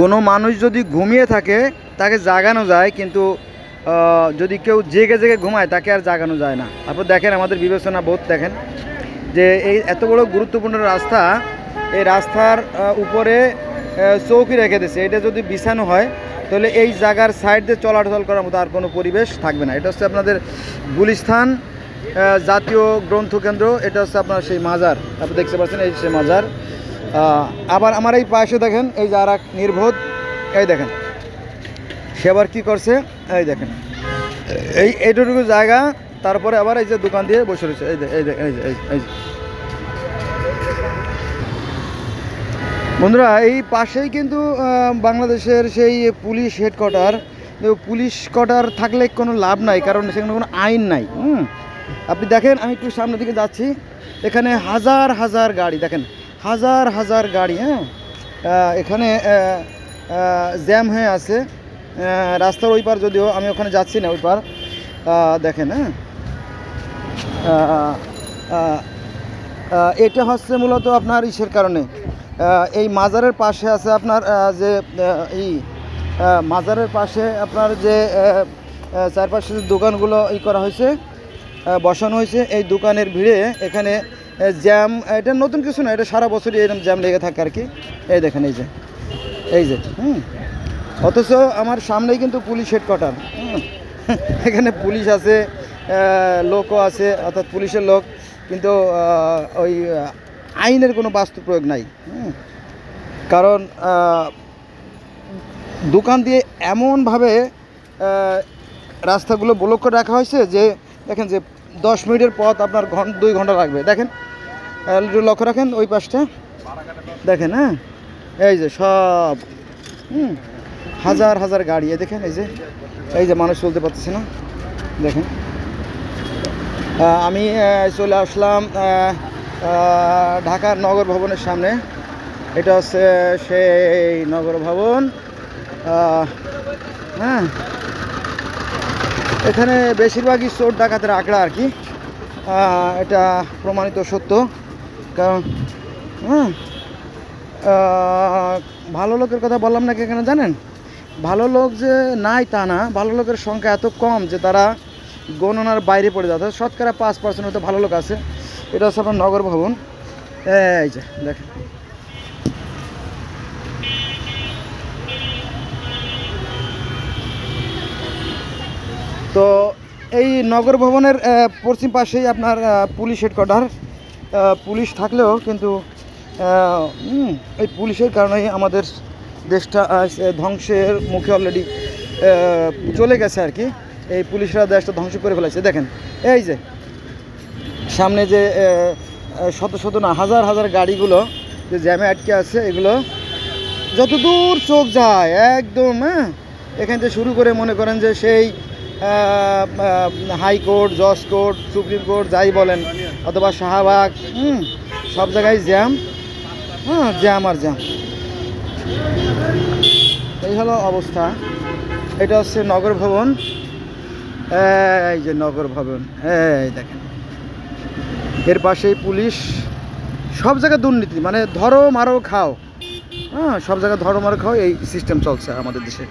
কোনো মানুষ যদি ঘুমিয়ে থাকে, তাকে জাগানো যায়, কিন্তু যদি কেউ জেগে জেগে ঘুমায়, তাকে আর জাগানো যায় না। তারপর দেখেন, আমাদের বিবেচনা বোধ দেখেন, যে এই এত বড় গুরুত্বপূর্ণ রাস্তা, এই রাস্তার উপরে চৌকি রেখে দিয়েছে এটা যদি বিছানো হয়, তাহলে এই জায়গার সাইড দিয়ে চলাচল করার মতো আর কোনো পরিবেশ থাকবে না। এটা হচ্ছে আপনাদের গুলিস্থান জাতীয় গ্রন্থকেন্দ্র। এটা হচ্ছে আপনার সেই মাজার। আপনি দেখতে পাচ্ছেন, এই সেই মাজার। আবার আমার এই পাশে দেখেন এই যে আর নির্বোধ এই দেখেন। সে আবার কী করছে? এই দেখেন। এই এইটুকু জায়গা তারপরে আবার এই যে দোকান দিয়ে বসে রয়েছে। এই যে এই যে এই যে এই যে, বন্ধুরা এই পাশেই কিন্তু বাংলাদেশের সেই পুলিশ হেডকোয়ার্টার পুলিশ কোয়ার্টার থাকলে কোনো লাভ নাই কারণ সেখানে কোনো আইন নাই হুম? আপনি দেখেন আমি একটু সামনের দিকে যাচ্ছি। এখানে হাজার হাজার গাড়ি দেখেন। হাজার হাজার গাড়ি হ্যাঁ? এখানে জ্যাম হয়ে আছে। রাস্তার ওই পার যদিও আমি ওখানে যাচ্ছি না, ওই পার। দেখেন হ্যাঁ? এটা হচ্ছে মূলত আপনার ইসের কারণে। এই মাজারের পাশে আছে আপনার যে এই মাজারের পাশে আপনার যে চারপাশে যে দোকানগুলো ই করা হয়েছে বসানো হয়েছে, এই দোকানের ভিড়ে এখানে জ্যাম, এটা নতুন কিছু না, এটা সারা বছরই এরকম জ্যাম লেগে থাকে আর কি। এই দেখেন, এই যে এই যে, হুম। অথচ আমার সামনেই কিন্তু পুলিশ হেডকোয়ার্টার এখানে পুলিশ আছে লোকও আছে, অর্থাৎ পুলিশের লোক, কিন্তু ওই আইনের কোনো বাস্তব প্রয়োগ নাই। কারণ দোকান দিয়ে এমনভাবে রাস্তাগুলো ব্লক করে রাখা হয়েছে যে, দেখেন যে দশ মিনিটের পথ আপনার ঘন দুই ঘণ্টা লাগবে। দেখেন একটু লক্ষ্য রাখেন ওই পাশটা। দেখেন হ্যাঁ? এই যে সব। হুম, হাজার হাজার গাড়ি। দেখেন, এই যে এই যে মানুষ চলতে পারতেছে না। দেখেন। আমি চলে আসলাম ঢাকার নগর ভবনের সামনে। এটা হচ্ছে সেই নগর ভবন। হ্যাঁ? এখানে বেশিরভাগই চোর ডাকাতের আঁকড়া আর কি। এটা প্রমাণিত সত্য। কারণ হ্যাঁ ভালো লোকের কথা বললাম নাকি এখানে জানেন? ভালো লোক যে নাই তা না, ভালো লোকের সংখ্যা এত কম যে তারা গণনার বাইরে পড়ে যাচ্ছে শতকরা পাঁচ পার্সেন্ট হয়তো ভালো লোক আছে। এটা হচ্ছে আপনার নগর ভবন। এই যে, দেখেন। এই নগর ভবনের পশ্চিম পাশেই আপনার পুলিশ হেডকোয়ার্টার পুলিশ থাকলেও কিন্তু এই পুলিশের কারণেই আমাদের দেশটা ধ্বংসের মুখে অলরেডি চলে গেছে আর কি। এই পুলিশরা দেশটা ধ্বংস করে ফেলেছে। দেখেন, এই যে, সামনে যে শত শত না, হাজার হাজার গাড়িগুলো যে জ্যামে আটকে আছে, এগুলো যতদূর চোখ যায়, একদম হ্যাঁ? এখান থেকে শুরু করে মনে করেন যে সেই হাইকোর্ট জজ কোর্ট, সুপ্রিম কোর্ট, যাই বলেন, অথবা শাহবাগ, হুম, সব জায়গায় জ্যাম। হ্যাঁ জ্যাম আর জ্যাম। এই হলো অবস্থা। এটা হচ্ছে নগর ভবন। এই যে নগর ভবন, এই দেখেন। এর পাশেই পুলিশ। সব জায়গায় দুর্নীতি মানে ধরো মারো, খাও। হ্যাঁ সব জায়গায় ধরো মারো, খাও, এই সিস্টেম চলছে আমাদের দেশে।